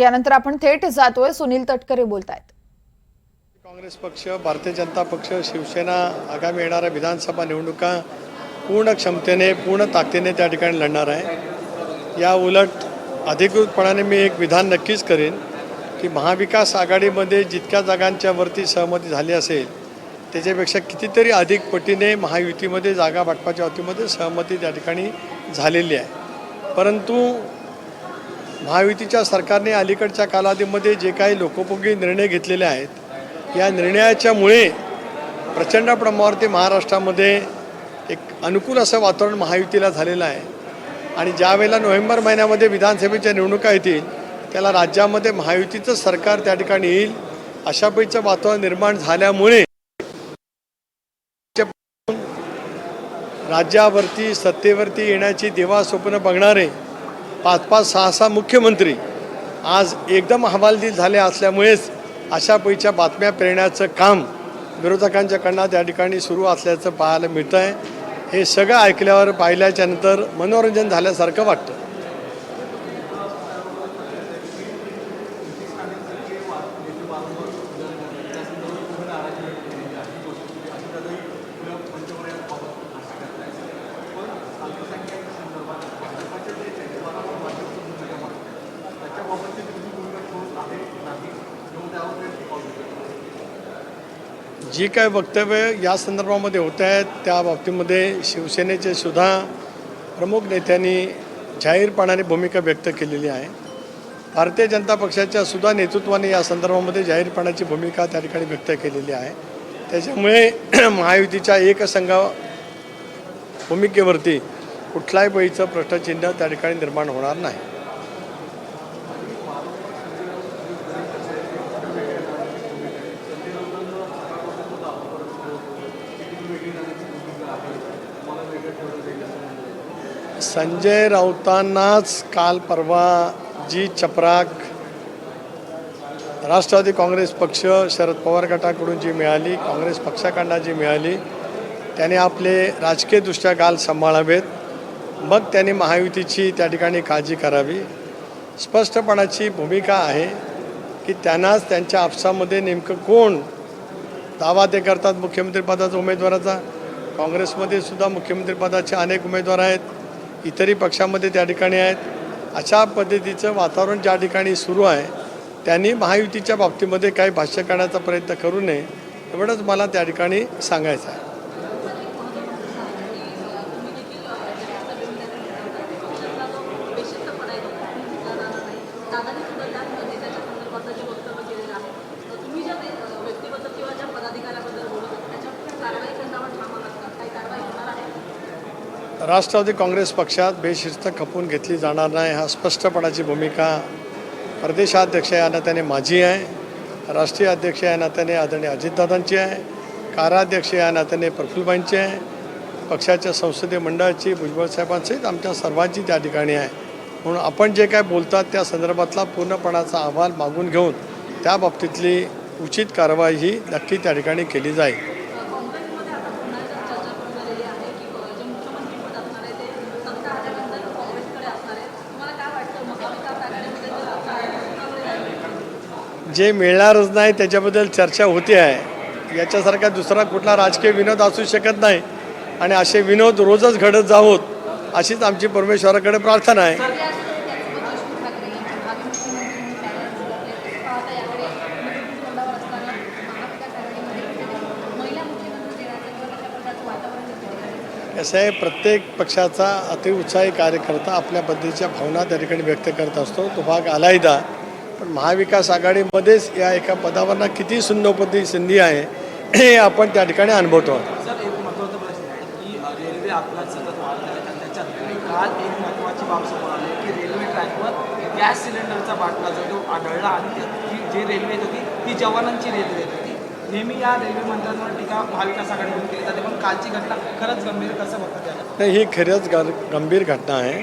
यानंतर आपण थेट जातोय. सुनील तटकरे बोलतायत. काँग्रेस पक्ष भारतीय जनता पक्ष शिवसेना आगामी येणाऱ्या विधानसभा निवडणुका पूर्ण क्षमतेने पूर्ण ताकदीने त्या ठिकाणी लढणार आहे. या उलट अधिकृतपणाने मी एक विधान नक्कीच करेन की महाविकास आघाडीमध्ये जितक्या जागांच्या वरती सहमती झाली असेल त्याच्यापेक्षा कितीतरी अधिक पटीने महायुतीमध्ये जागा वाटपाच्या बाबतीमध्ये सहमती त्या ठिकाणी झालेली आहे. परंतु महायुतीच्या सरकारने अलीकडच्या कालावधीमध्ये जे काही लोकोपयोगी निर्णय घेतलेले आहेत या निर्णयाच्यामुळे प्रचंड प्रमाणावरती महाराष्ट्रामध्ये एक अनुकूल असं वातावरण महायुतीला झालेलं आहे. आणि ज्यावेळेला नोव्हेंबर महिन्यामध्ये विधानसभेच्या निवडणुका येतील त्याला राज्यामध्ये महायुतीचं सरकार त्या ठिकाणी येईल अशापैकीचं वातावरण निर्माण झाल्यामुळे राज्यावरती सत्तेवरती येण्याची देवा स्वप्न बघणारे पाच पाच सहा सहा मुख्यमंत्री आज एकदम हवालदिल झाले असल्यामुळेच अशा पैच्या बातम्या पेरण्याचं काम विरोधकांच्याकडनं त्या ठिकाणी सुरू असल्याचं पाहायला मिळतं आहे हे सगळं ऐकल्यावर पाहिल्याच्यानंतर मनोरंजन झाल्यासारखं वाटतं. जी काय वक्तव्य या संदर्भामध्ये होत आहेत त्या बाबतीमध्ये शिवसेनेचे सुद्धा प्रमुख नेत्यांनी जाहीरपणाने भूमिका व्यक्त केलेली आहे. भारतीय जनता पक्षाच्या सुद्धा नेतृत्वाने या संदर्भामध्ये जाहीरपणाची भूमिका त्या ठिकाणी व्यक्त केलेली आहे. त्याच्यामुळे महायुतीच्या एकसंघ भूमिकेवरती कुठलाही बळीचं प्रश्नचिन्ह त्या ठिकाणी निर्माण होणार नाही. संजय राऊतांनाच काल परवा जी चपराक राष्ट्रवादी काँग्रेस पक्ष शरद पवार गटाकडून जी मिळाली काँग्रेस पक्षाकडनं जी मिळाली त्याने आपले राजकीयदृष्ट्या गाल सांभाळावेत. मग त्यांनी महायुतीची त्या ठिकाणी काळजी करावी. स्पष्टपणाची भूमिका आहे की त्यांनाच त्यांच्या आपसामध्ये नेमकं कोण दावा ते करतात मुख्यमंत्रीपदाचा उमेदवाराचा? काँग्रेसमध्ये सुद्धा मुख्यमंत्रीपदाचे अनेक उमेदवार आहेत इतरही पक्षामध्ये त्या ठिकाणी आहेत. अशा पद्धतीचं वातावरण ज्या ठिकाणी सुरू आहे त्यांनी महायुतीच्या बाबतीमध्ये काही भाष्य करण्याचा प्रयत्न करू नये एवढंच मला त्या ठिकाणी सांगायचं आहे. दादा सुद्धा त्या नेत्याच्या संदर्भात जे वक्तव्य केलेलं आहे तर तुम्ही ज्या ते- व्यक्तिबद्दल किंवा ज्या पदाधिकाऱ्याबद्दल बोलत होता त्याच्यावर काही कारवाई करण्यावर ठाम आहात का काही कारवाई होणार आहे राष्ट्रवादी काँग्रेस पक्षात बेशिस्त खपून घेतली जाणार नाही हा स्पष्टपणाची भूमिका प्रदेशाध्यक्ष या नात्याने माझी आहे राष्ट्रीय अध्यक्ष या नात्याने आदरणीय अजितदादांची आहे कार्याध्यक्ष या नात्याने प्रफुल्लबाईंची आहे पक्षाच्या संसदीय मंडळाची भुजबळ साहेबांसहित आमच्या सर्वांची त्या ठिकाणी आहे. म्हणून आपण जे काय बोलतात त्या संदर्भातला पूर्णपणाचा अहवाल मागून घेऊन त्या बाबतीतली उचित कारवाई ही नक्की त्या ठिकाणी केली जाईल काँग्रेसमध्ये आता पुन्हा एकदा चर्चा करून आलेली आहे की अ, जे मुख्यमंत्रीपद असणार आहे ते सत्ता आल्यानंतर काँग्रेसकडे असणार आहे तुम्हाला काय वाटतं महाविकास आघाडीमध्ये जर आता आहे, कुणाकडे जाईल? जे मिळणारच नाही त्याच्याबद्दल चर्चा होते आहे. याच्यासारखा दुसरा कुठला राजकीय विनोद असू शकत नाही. आणि असे विनोद रोजच घडत जावोत अशीच आमची परमेश्वराकडे प्रार्थना आहे. कसं आहे प्रत्येक पक्षाचा अतिउत्साही कार्यकर्ता आपल्या पद्धतीच्या भावना त्या ठिकाणी व्यक्त करत असतो. तो भाग आलायदा. पण महाविकास आघाडीमध्येच या एका पदावरना किती सुन्नोपती संधी आहे हे आपण त्या ठिकाणी अनुभवतो. गॅस सिलेंडरचा बाटला जो तो आढळला आणि ती जी- जी रेल्वे होती ती जवानांची रेल्वे येत होती. नेहमी या रेल्वे मंत्र्यांवर टीका महाविकास आघाडीकडून केली जाते पण कालची घटना खरंच गंभीर कसं बघतात याला नाही ही खरंच गंभीर घटना आहे.